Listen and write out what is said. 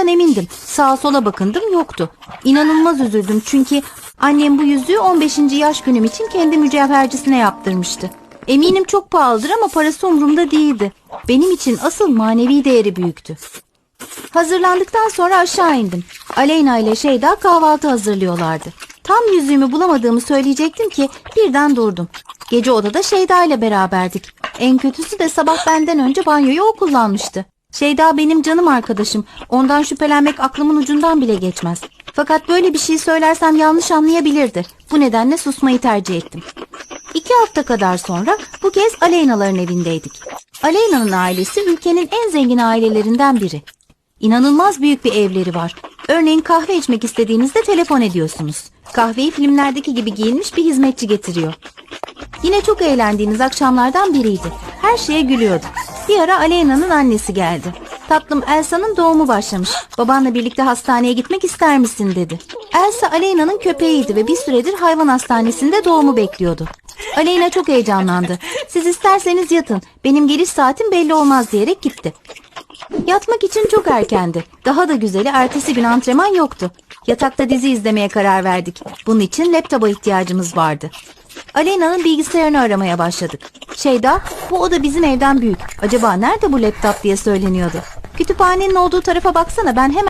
olduğundan emindim. Sağa sola bakındım yoktu. İnanılmaz üzüldüm çünkü annem bu yüzüğü 15. yaş günüm için kendi mücevhercisine yaptırmıştı. Eminim çok pahalıdır ama parası umurumda değildi. Benim için asıl manevi değeri büyüktü. Hazırlandıktan sonra aşağı indim. Aleyna ile Şeyda kahvaltı hazırlıyorlardı. Tam yüzüğümü bulamadığımı söyleyecektim ki birden durdum. Gece odada Şeyda ile beraberdik. En kötüsü de sabah benden önce banyoyu o kullanmıştı. Şeyda benim canım arkadaşım. Ondan şüphelenmek aklımın ucundan bile geçmez. Fakat böyle bir şey söylersem yanlış anlayabilirdi. Bu nedenle susmayı tercih ettim. İki hafta kadar sonra bu kez Aleyna'ların evindeydik. Aleyna'nın ailesi ülkenin en zengin ailelerinden biri. İnanılmaz büyük bir evleri var. Örneğin kahve içmek istediğinizde telefon ediyorsunuz. Kahveyi filmlerdeki gibi giyinmiş bir hizmetçi getiriyor. Yine çok eğlendiğiniz akşamlardan biriydi. Her şeye gülüyordu. Bir ara Aleyna'nın annesi geldi. Tatlım Elsa'nın doğumu başlamış. Babanla birlikte hastaneye gitmek ister misin dedi. Elsa Aleyna'nın köpeğiydi ve bir süredir hayvan hastanesinde doğumu bekliyordu. Aleyna çok heyecanlandı. Siz isterseniz yatın. Benim geliş saatim belli olmaz diyerek gitti. Yatmak için çok erkendi. Daha da güzeli ertesi gün antrenman yoktu. Yatakta dizi izlemeye karar verdik. Bunun için laptopa ihtiyacımız vardı. Aleyna'nın bilgisayarını aramaya başladık. Şeyda, bu oda bizim evden büyük. Acaba nerede bu laptop diye söyleniyordu. Kütüphanenin olduğu tarafa baksana ben hemen...